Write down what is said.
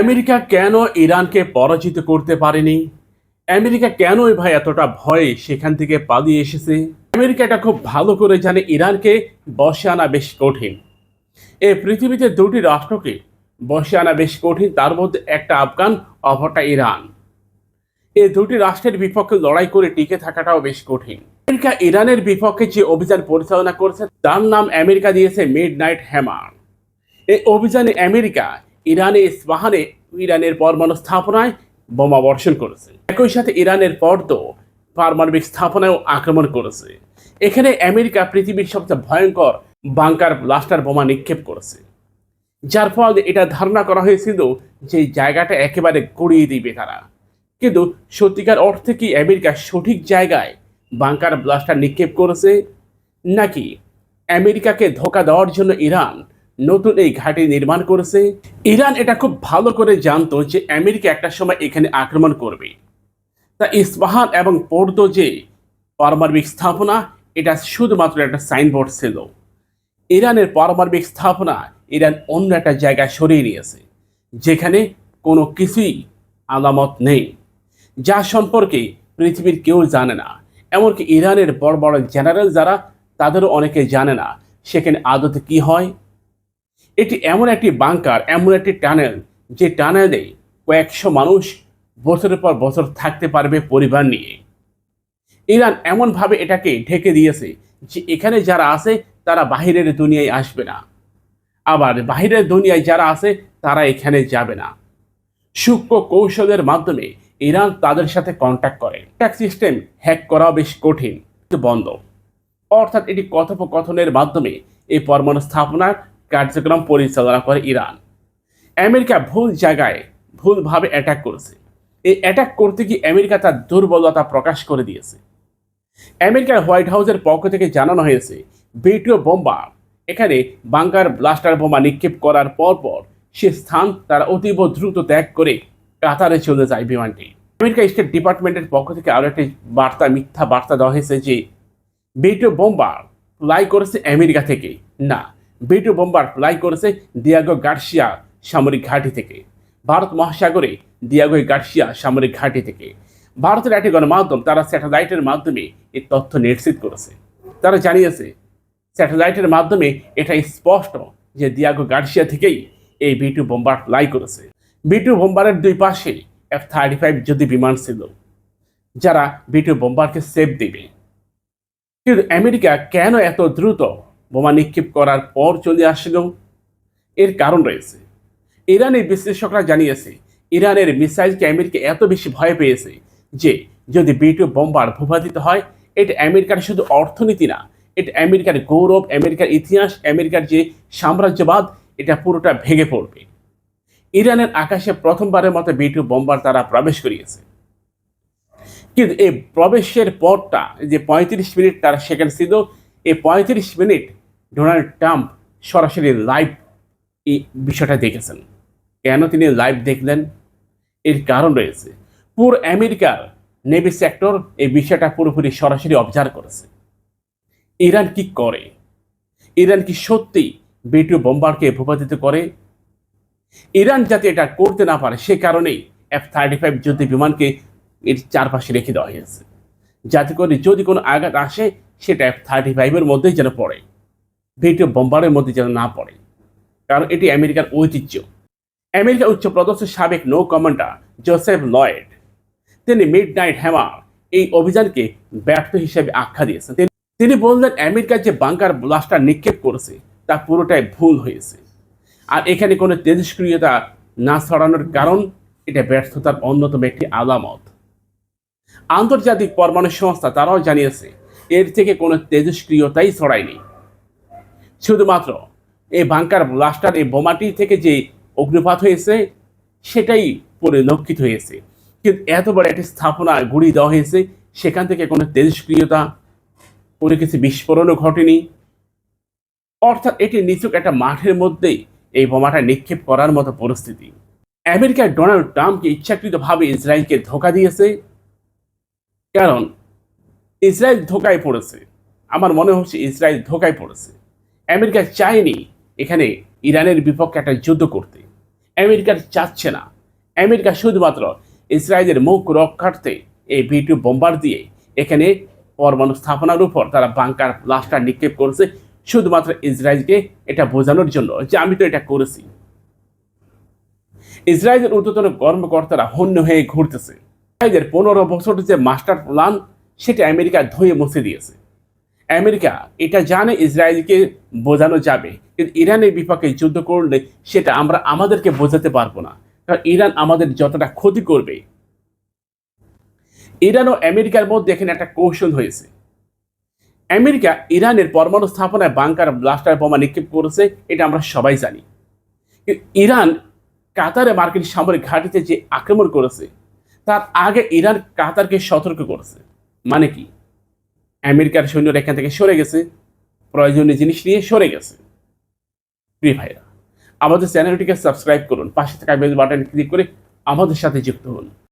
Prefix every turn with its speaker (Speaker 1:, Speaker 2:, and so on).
Speaker 1: America কেন ইরানকে পরাজিত করতে পারেনি? আমেরিকা কেনই ভাই এতটা ভয়ে সেখান থেকে পালিয়ে এসেছে? আমেরিকা এটা খুব ভালো করে জানে ইরানকে বসে আনা বেশ কঠিন। এই পৃথিবীতে দুটি রাষ্ট্রকে বসে আনা বেশ কঠিন, তার মধ্যে একটা আফগান, অপরটা ইরান। এই দুটি রাষ্ট্রের বিপক্ষে লড়াই করে টিকে থাকাটাও বেশ কঠিন। আমেরিকা ইরানের বিপক্ষে যে অভিযান পরিচালনা করছে, তার নাম আমেরিকা দিয়েছে মিড নাইট হ্যামার এই অভিযানে আমেরিকা ইরানে ইস্পাহানে ইরানের পরমাণু স্থাপনায় বোমা বর্ষণ করেছে। একই সাথে ইরানের পর্দ পারমাণবিক স্থাপনায়ও আক্রমণ করেছে। এখানে আমেরিকা পৃথিবীর সবচেয়ে ভয়ঙ্কর বাংকার ব্লাস্টার বোমা নিক্ষেপ করেছে। যার ফলে এটা ধারণা করা হয়েছিল যে জায়গাটা একেবারে গড়িয়ে দিবে তারা। কিন্তু সত্যিকার অর্থে কি আমেরিকা সঠিক জায়গায় বাংকার ব্লাস্টার নিক্ষেপ করেছে? নাকি আমেরিকাকে ধোকা দেওয়ার জন্য ইরান নতুন এই ঘাঁটি নির্মাণ করেছে। ইরান এটা খুব ভালো করে জানতো যে আমেরিকা একটা সময় এখানে আক্রমণ করবে। তা ইস্পাহান এবং পর্দো যে পারমাণবিক স্থাপনা, এটা শুধুমাত্র একটা সাইনবোর্ড ছিল। ইরানের পারমাণবিক স্থাপনা ইরান অন্য একটা জায়গায় সরিয়ে নিয়েছে, যেখানে কোনো কিছুই আলামত নেই। যা সম্পর্কে পৃথিবীর কেউ জানে না। এমনকি ইরানের বড় বড় জেনারেল যারা, তাদেরও অনেকে জানে না সেখানে আদতে কি হয়। এটি এমন একটি বাংকার, এমন একটি টানেল, যে টানেলে কয়েকশো মানুষ বছরের পর বছর থাকতে পারবে পরিবার নিয়ে। ইরান এমনভাবে এটাকে ঢেকে দিয়েছে যে এখানে যারা আছে, তারা বাহিরের দুনিয়ায় আসবে না। আবার বাহিরের দুনিয়ায় যারা আছে, তারা এখানে যাবে না। সূক্ষ্ম কৌশলের মাধ্যমে ইরান তাদের সাথে কন্ট্যাক্ট করে। ট্যাক্স সিস্টেম হ্যাক করা বেশ কঠিন বন্ধ। অর্থাৎ এটি কথোপকথনের মাধ্যমে এই পরমাণু স্থাপনার কার্যক্রম পরিচালনা করে ইরান। আমেরিকা ভুল জায়গায় ভুলভাবে অ্যাটাক করেছে। এই অ্যাটাক করতে গিয়ে আমেরিকা তার দুর্বলতা প্রকাশ করে দিয়েছে। আমেরিকার হোয়াইট হাউসের পক্ষ থেকে জানানো হয়েছে, বিটিও বোম্বা এখানে বাংকার ব্লাস্টার বোমা নিক্ষেপ করার পরপর সে স্থান তারা অতীব দ্রুত ত্যাগ করে কাতারে চলে যায় বিমানটি। আমেরিকা স্টেট ডিপার্টমেন্টের পক্ষ থেকে আরও একটি বার্তা, মিথ্যা বার্তা দেওয়া হয়েছে যে, বিটিও বোম্বার ফ্লাই করেছে আমেরিকা থেকে। না বিটিও বোম্বার ফ্লাই করেছে দিয়াগো গার্সিয়া সামরিক ঘাঁটি থেকে। ভারত মহাসাগরে দিয়াগো গার্সিয়া সামরিক ঘাঁটি থেকে। ভারতের একটি গণমাধ্যম তারা স্যাটেলাইটের মাধ্যমে এই তথ্য নিশ্চিত করেছে। তারা জানিয়েছে, স্যাটেলাইটের মাধ্যমে এটা স্পষ্ট যে দিয়াগো গার্সিয়া থেকেই এই বিটু বোম্বার ফ্লাই করেছে। বিটু বোম্বারের দুই পাশে এফ থার্টি ফাইভ যদি বিমান ছিল, যারা বিটু বোম্বারকে সেভ দেবে। কিন্তু আমেরিকা কেন এত দ্রুত বোমা নিক্ষেপ করার পর চলে আসলো। এর কারণ রয়েছে। ইরানের বিশ্লেষকরা জানিয়েছে, ইরানের মিসাইলকে আমেরিকা এত বেশি ভয় পেয়েছে যে যদি বিটু বোম্বার ভূপাতিত হয়, এটা আমেরিকার শুধু অর্থনীতি না, এটা আমেরিকার গৌরব, আমেরিকার ইতিহাস, আমেরিকার যে সাম্রাজ্যবাদ, এটা পুরোটা ভেঙে পড়বে। ইরানের আকাশে প্রথমবারের মতো বিটু বোম্বার তারা প্রবেশ করিয়েছে। কিন্তু এই প্রবেশের পরটা যে পঁয়ত্রিশ মিনিট তারা সেখানে ছিল এই পঁয়ত্রিশ মিনিট ডোনাল্ড ট্রাম্প সরাসরি লাইভ এই বিষয়টা দেখেছেন। কেন তিনি লাইভ দেখলেন? এর কারণ রয়েছে। পুরো আমেরিকার নেভি সেক্টর এই বিষয়টা পুরোপুরি সরাসরি অবজার্ভ করেছে। ইরান কি করে? ইরান কি সত্যি বিটু বোম্বারকে ভূপাতিত করে? ইরান যাতে এটা করতে না পারে, সে কারণেই এফ থার্টি ফাইভ যুদ্ধ বিমানকে এর চারপাশে রেখে দেওয়া হয়েছে। যাতে করে যদি কোনো আঘাত আসে সেটা থার্টি ফাইভের মধ্যেই যেন পড়ে। ভিডিও বোম্বারের মধ্যে যেন না পড়ে। কারণ এটি আমেরিকার ঐতিহ্য। আমেরিকা উচ্চ পদস্থ সাবেক নৌ কমান্ডার জোসেফ লয়েড তিনি মিড নাইট হ্যামার এই অভিযানকে ব্যর্থ হিসেবে আখ্যা দিয়েছেন। তিনি বললেন, আমেরিকার যে বাংকার ব্লাস্টার নিক্ষেপ করেছে, তা পুরোটাই ভুল হয়েছে। আর এখানে কোনো তেজস্ক্রিয়তা না ছড়ানোর কারণ এটা ব্যর্থতার অন্যতম একটি আলামত। আন্তর্জাতিক পরমাণু সংস্থা তারাও জানিয়েছে এর থেকে কোনো তেজস্ক্রিয়তাই ছড়ায়নি। শুধুমাত্র এই বাংকার ব্লাস্টার এই বোমাটি থেকে যে অগ্নিপাত হয়েছে, সেটাই পরিলক্ষিত হয়েছে। কিন্তু এত বড় একটি স্থাপনা গুড়িয়ে দেওয়া হয়েছে, সেখান থেকে কোনো তেজস্ক্রিয়তা কোনো কিছু বিস্ফোরণও ঘটেনি। অর্থাৎ এটি নিচুক একটা মাঠের মধ্যেই এই বোমাটা নিক্ষেপ করার মতো পরিস্থিতি। আমেরিকার ডোনাল্ড ট্রাম্পকে ইচ্ছাকৃতভাবে ইসরায়েলকে ধোকা দিয়েছে, কারণ ইসরায়েল ধোকায় পড়েছে। আমার মনে হচ্ছে ইসরায়েল ধোকায় পড়েছে। আমেরিকা চায়নি এখানে ইরানের বিপক্ষে একটা যুদ্ধ করতে। আমেরিকার চাচ্ছে না। আমেরিকা শুধুমাত্র ইসরায়েলের মুখ রক্ষার্থে এই ভিডিও বোম্বার দিয়ে এখানে পরমাণু স্থাপনার উপর তারা বাংকার ব্লাস্টার নিক্ষেপ করেছে। শুধুমাত্র ইসরায়েলকে এটা বোঝানোর জন্য যে আমি তো এটা করেছি। ইসরায়েলের ঊর্ধ্বতন কর্মকর্তারা হন্য হয়ে ঘুরতেছে। ইসরায়েলের পনেরো বছর যে মাস্টার প্ল্যান সেটা আমেরিকা ধুয়ে মুছে দিয়েছে। আমেরিকা এটা জানে ইসরায়েলকে বোঝানো যাবে কিন্তু ইরানের বিপক্ষে যুদ্ধ করলে সেটা আমরা আমাদেরকে বোঝাতে পারব না। কারণ ইরান আমাদের যতটা ক্ষতি করবে। ইরান ও আমেরিকার মধ্যে এখানে একটা কৌশল হয়েছে। আমেরিকা ইরানের পরমাণু স্থাপনায় বাংকার ব্লাস্টার বোমা নিক্ষেপ করেছে, এটা আমরা সবাই জানি। ইরান কাতারে মার্কিন সামরিক ঘাঁটিতে যে আক্রমণ করেছে, তার আগে ইরান কাতারকে সতর্ক করেছে। মানে কি? আমেরিকার সৈন্যরা এখান থেকে সরে গেছে, প্রয়োজনীয় জিনিস নিয়ে সরে গেছে। প্রিয় ভাইরা আমাদের চ্যানেলটিকে সাবস্ক্রাইব করুন, পাশে থাকা বেল বাটন ক্লিক করে আমাদের সাথে যুক্ত হন।